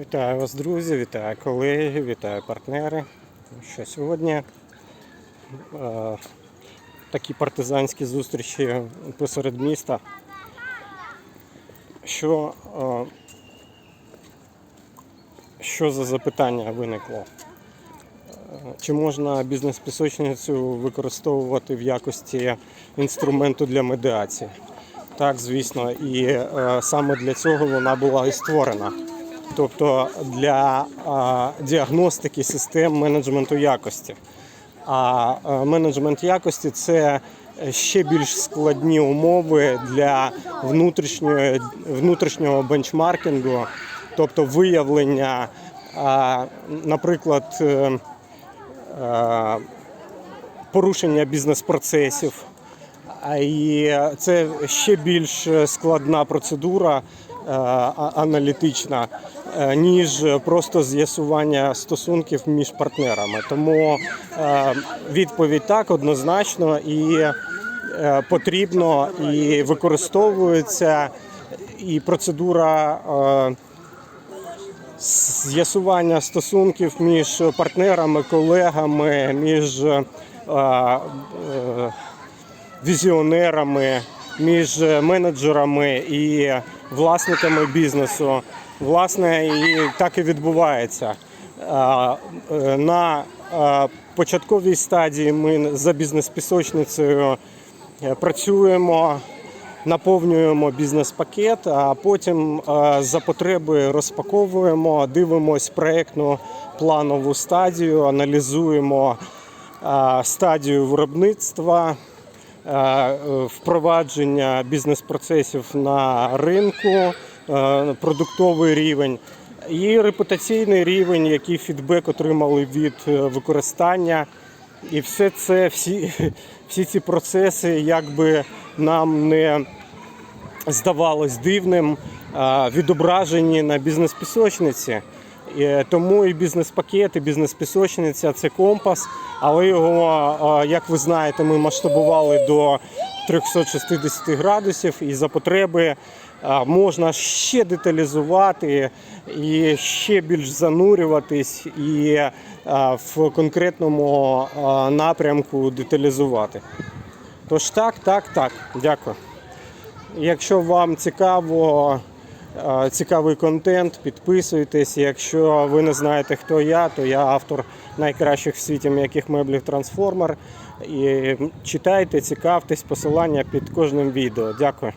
Вітаю вас, друзі, вітаю колеги, вітаю партнери. Що сьогодні е, такі партизанські зустрічі посеред міста. Що, е, що за запитання виникло? Е, Чи можна бізнес-пісочницю використовувати в якості інструменту для медіації? Так, звісно, і е, саме для цього вона була і створена. Тобто для діагностики систем менеджменту якості. А менеджмент якості це ще більш складні умови для внутрішньої, внутрішнього бенчмаркінгу, тобто виявлення, наприклад, е, е, порушення бізнес-процесів. І це ще більш складна процедура аналітична, е, ніж просто з'ясування стосунків між партнерами. Тому е, відповідь так однозначно і е, потрібно, і використовується, і процедура. е, з'ясування стосунків між партнерами, колегами, між е, е, візіонерами, між менеджерами і власниками бізнесу. Власне, і так і відбувається. Е, На е, початковій стадії ми за бізнес-пісочницею е, працюємо, наповнюємо бізнес-пакет, а потім е, за потреби розпаковуємо, дивимось проєктну планову стадію, аналізуємо е, стадію виробництва, е, е, впровадження бізнес-процесів на ринку, е, продуктовий рівень і репутаційний рівень, який фідбек отримали від е, використання. І все це, всі, всі ці процеси, якби нам не здавалось дивним, відображені на бізнес-пісочниці. І Тому і бізнес-пакет, і бізнес-пісочниця це компас, але його, як ви знаєте, ми масштабували до 360 градусів, і за потреби можна ще деталізувати і ще більш занурюватись і в конкретному напрямку деталізувати. Тож так, так, так. Дякую. Якщо вам цікаво, е, цікавий контент, підписуйтесь. Якщо ви не знаєте, хто я, то я автор найкращих в світі м'яких меблів Трансформер. І читайте, цікавтесь, посилання під кожним відео. Дякую.